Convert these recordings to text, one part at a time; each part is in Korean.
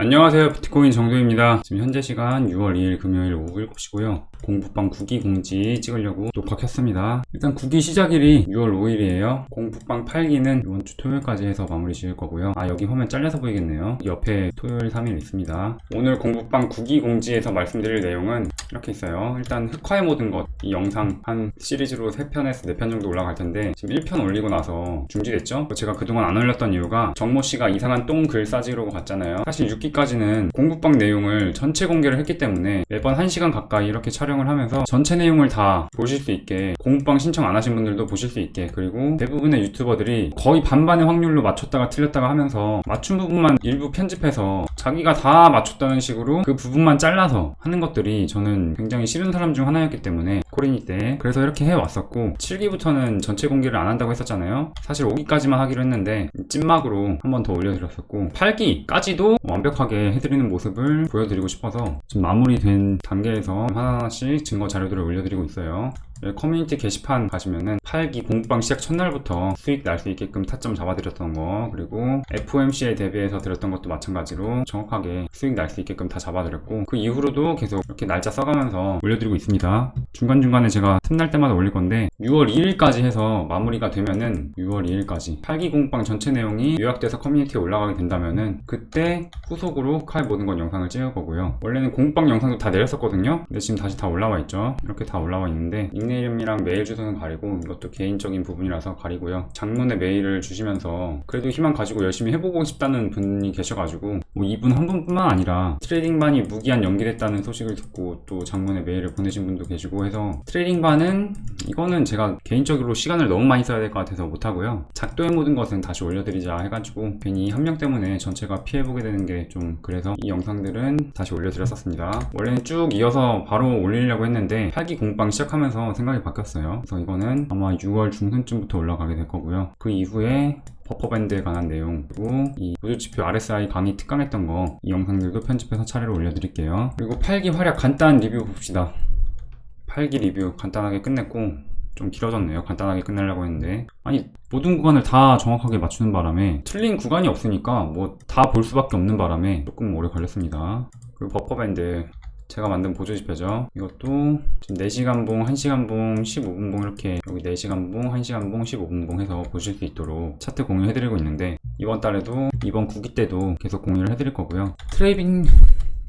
안녕하세요. 비트코인 정도입니다. 지금 현재 시간 6월 2일 금요일 오후 7시고요. 공부방 9기 공지 찍으려고 녹화 켰습니다. 일단 9기 시작일이 6월 5일이에요. 공부방 8기는 이번 주 토요일까지 해서 마무리 지을 거고요. 아 여기 화면 잘려서 보이겠네요. 옆에 토요일 3일 있습니다. 오늘 공부방 9기 공지에서 말씀드릴 내용은 이렇게 있어요. 일단 흑화의 모든 것. 이 영상 한 시리즈로 3편에서 4편 정도 올라갈 텐데 지금 1편 올리고 나서 중지됐죠? 제가 그동안 안 올렸던 이유가 정모 씨가 이상한 똥글 싸지려고 갔잖아요. 사실 6기까지는 공부방 내용을 전체 공개를 했기 때문에 매번 1시간 가까이 이렇게 촬영 을 하면서 전체 내용을 다 보실 수 있게 공부방 신청 안 하신 분들도 보실 수 있게 그리고 대부분의 유튜버들이 거의 반반의 확률로 맞췄다가 틀렸다가 하면서 맞춘 부분만 일부 편집해서 자기가 다 맞췄다는 식으로 그 부분만 잘라서 하는 것들이 저는 굉장히 싫은 사람 중 하나였기 때문에 코리니 때 그래서 이렇게 해왔었고 7기부터는 전체 공개를 안 한다고 했었잖아요. 사실 5기까지만 하기로 했는데 찐막으로 한 번 더 올려드렸었고 8기까지도 완벽하게 해드리는 모습을 보여드리고 싶어서 지금 마무리된 단계에서 하나하나씩 증거 자료들을 올려드리고 있어요. 네, 커뮤니티 게시판 가시면은 8기 공부방 시작 첫날부터 수익 날 수 있게끔 타점 잡아드렸던 거 그리고 FOMC에 대비해서 드렸던 것도 마찬가지로 정확하게 수익 날 수 있게끔 다 잡아드렸고 그 이후로도 계속 이렇게 날짜 써가면서 올려드리고 있습니다. 중간중간에 제가 틈날 때마다 올릴 건데 6월 2일까지 해서 마무리가 되면은 6월 2일까지 8기 공부방 전체 내용이 요약돼서 커뮤니티에 올라가게 된다면은 그때 후속으로 칼 모든 건 영상을 찍을 거고요. 원래는 공부방 영상도 다 내렸었거든요. 근데 지금 다시 다 올라와 있죠. 이렇게 다 올라와 있는데 닉네임이랑 메일 주소는 가리고 이 것도 개인적인 부분이라서 가리고요. 장문의 메일을 주시면서 그래도 희망 가지고 열심히 해보고 싶다는 분이 계셔가지고 뭐 이분 한 분뿐만 아니라 트레이딩반이 무기한 연기됐다는 소식을 듣고 또 장문의 메일을 보내신 분도 계시고 해서 트레이딩반은 이거는 제가 개인적으로 시간을 너무 많이 써야 될 것 같아서 못하고요. 작도의 모든 것은 다시 올려드리자 해가지고 괜히 한 명 때문에 전체가 피해보게 되는 게 좀 그래서 이 영상들은 다시 올려드렸었습니다. 원래는 쭉 이어서 바로 올리려고 했는데 8기 공방 시작하면서 생각이 바뀌었어요. 그래서 이거는 아마 6월 중순쯤부터 올라가게 될 거고요. 그 이후에 버퍼밴드에 관한 내용 그리고 이 우주지표 RSI 강의 특강했던 거 이 영상들도 편집해서 차례로 올려드릴게요. 그리고 8기 활약 간단 리뷰 봅시다. 8기 리뷰 간단하게 끝냈고 좀 길어졌네요. 간단하게 끝내려고 했는데 아니 모든 구간을 다 정확하게 맞추는 바람에 틀린 구간이 없으니까 뭐 다 볼 수밖에 없는 바람에 조금 오래 걸렸습니다. 그리고 버퍼밴드 제가 만든 보조지표죠. 이것도 지금 4시간 봉, 1시간 봉, 15분 봉 이렇게 여기 4시간 봉, 1시간 봉, 15분 봉 해서 보실 수 있도록 차트 공유해드리고 있는데 이번 달에도 이번 9기 때도 계속 공유를 해드릴 거고요. 트레이딩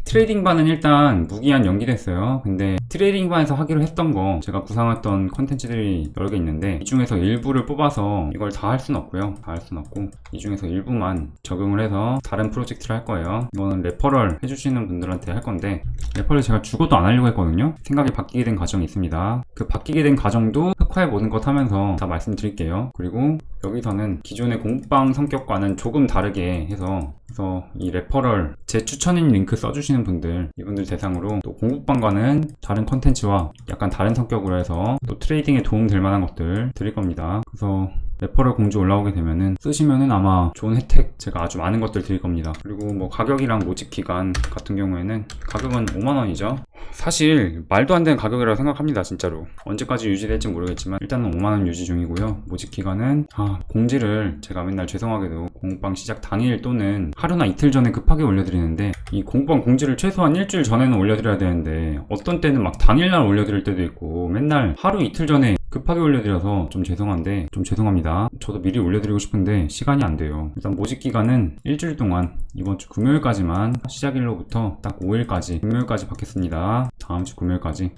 트레이딩 반은 일단 무기한 연기됐어요. 근데 트레이딩 반에서 하기로 했던 거 제가 구상했던 컨텐츠들이 여러 개 있는데 이 중에서 일부를 뽑아서 이걸 다 할 수는 없고요. 다 할 수는 없고 이 중에서 일부만 적용을 해서 다른 프로젝트를 할 거예요. 이거는 레퍼럴 해주시는 분들한테 할 건데 레퍼럴 제가 죽어도 안 하려고 했거든요. 생각이 바뀌게 된 과정이 있습니다. 그 바뀌게 된 과정도 흑화의 모든 것 하면서 다 말씀드릴게요. 그리고 여기서는 기존의 공부방 성격과는 조금 다르게 해서 그래서 이 레퍼럴 제 추천인 링크 써주시는 분들 이분들 대상으로 또 공부방과는 다른 컨텐츠와 약간 다른 성격으로 해서 또 트레이딩에 도움 될 만한 것들 드릴 겁니다. 그래서 레퍼럴 공지 올라오게 되면은 쓰시면은 아마 좋은 혜택 제가 아주 많은 것들 드릴 겁니다. 그리고 뭐 가격이랑 모집 기간 같은 경우에는 가격은 5만원이죠. 사실 말도 안 되는 가격이라고 생각합니다 진짜로 언제까지 유지될지 모르겠지만 일단은 5만원 유지 중이고요 모집 기간은 아 공지를 제가 맨날 죄송하게도 공방 시작 당일 또는 하루나 이틀 전에 급하게 올려드리는데 이 공방 공지를 최소한 일주일 전에는 올려드려야 되는데 어떤 때는 막 당일날 올려드릴 때도 있고 맨날 하루 이틀 전에 급하게 올려드려서 좀 죄송한데 좀 죄송합니다. 저도 미리 올려드리고 싶은데 시간이 안 돼요. 일단 모집 기간은 일주일 동안 이번 주 금요일까지만 시작일로부터 딱 5일까지 금요일까지 받겠습니다. 다음 주 금요일까지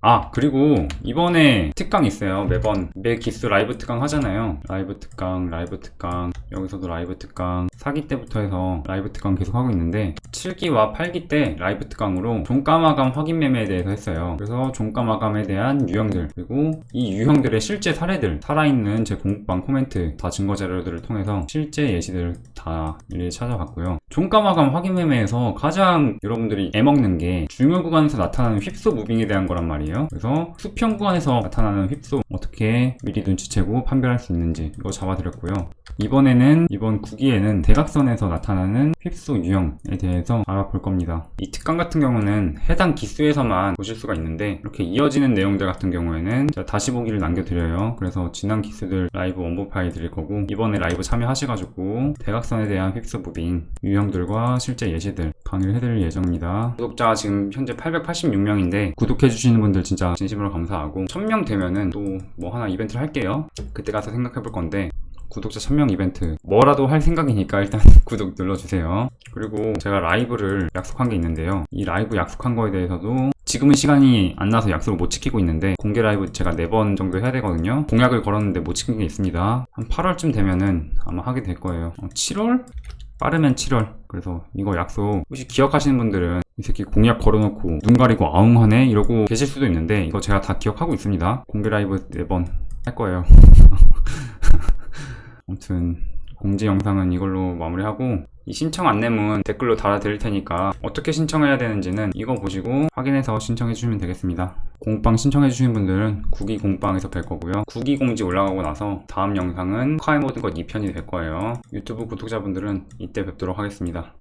아 그리고 이번에 특강 있어요. 매번 매 기수 라이브 특강 하잖아요. 라이브 특강 라이브 특강 여기서도 라이브 특강. 4기 때부터 해서 라이브 특강 계속 하고 있는데 7기와 8기 때 라이브 특강으로 종가 마감 확인 매매에 대해서 했어요. 그래서 종가 마감에 대한 유형들 그리고 이 유형들의 실제 사례들 살아있는 제 공부방 코멘트 다 증거 자료들을 통해서 실제 예시들을 다 일일이 찾아봤고요. 종가 마감 확인 매매에서 가장 여러분들이 애먹는 게 중요 구간에서 나타나는 휩소 무빙에 대한 거란 말이에요 구간이에요. 그래서 수평 구간에서 나타나는 휩소 어떻게 미리 눈치채고 판별할 수 있는지 이거 잡아드렸고요. 이번에는 이번 구기에는 대각선에서 나타나는 휩소 유형에 대해서 알아볼 겁니다. 이 특강 같은 경우는 해당 기수에서만 보실 수가 있는데 이렇게 이어지는 내용들 같은 경우에는 다시 보기를 남겨드려요. 그래서 지난 기수들 라이브 원본 파일 드릴 거고 이번에 라이브 참여하셔가지고 대각선에 대한 휩소 무빙 유형들과 실제 예시들 강의를 해드릴 예정입니다. 구독자 지금 현재 886명인데 구독해주시는 분들 진짜 진심으로 감사하고 1000명 되면은 또 뭐 하나 이벤트를 할게요. 그때 가서 생각해 볼 건데 구독자 1000명 이벤트 뭐라도 할 생각이니까 일단 구독 눌러주세요 그리고 제가 라이브를 약속한 게 있는데요 이 라이브 약속한 거에 대해서도 지금은 시간이 안 나서 약속을 못 지키고 있는데 공개 라이브 제가 4번 정도 해야 되거든요 공약을 걸었는데 못 지킨 게 있습니다 한 8월쯤 되면은 아마 하게 될 거예요 어, 7월? 빠르면 7월. 그래서 이거 약속. 혹시 기억하시는 분들은 이 새끼 공약 걸어놓고 눈 가리고 아웅하네? 이러고 계실 수도 있는데 이거 제가 다 기억하고 있습니다. 공개 라이브 4번 할 거예요. 아무튼 공지 영상은 이걸로 마무리하고 이 신청 안내문 댓글로 달아드릴 테니까 어떻게 신청해야 되는지는 이거 보시고 확인해서 신청해 주시면 되겠습니다. 공빵 신청해 주시는 분들은 구기 공빵에서 뵐 거고요. 구기 공지 올라가고 나서 다음 영상은 카이 모든 것 2편이 될 거예요. 유튜브 구독자분들은 이때 뵙도록 하겠습니다.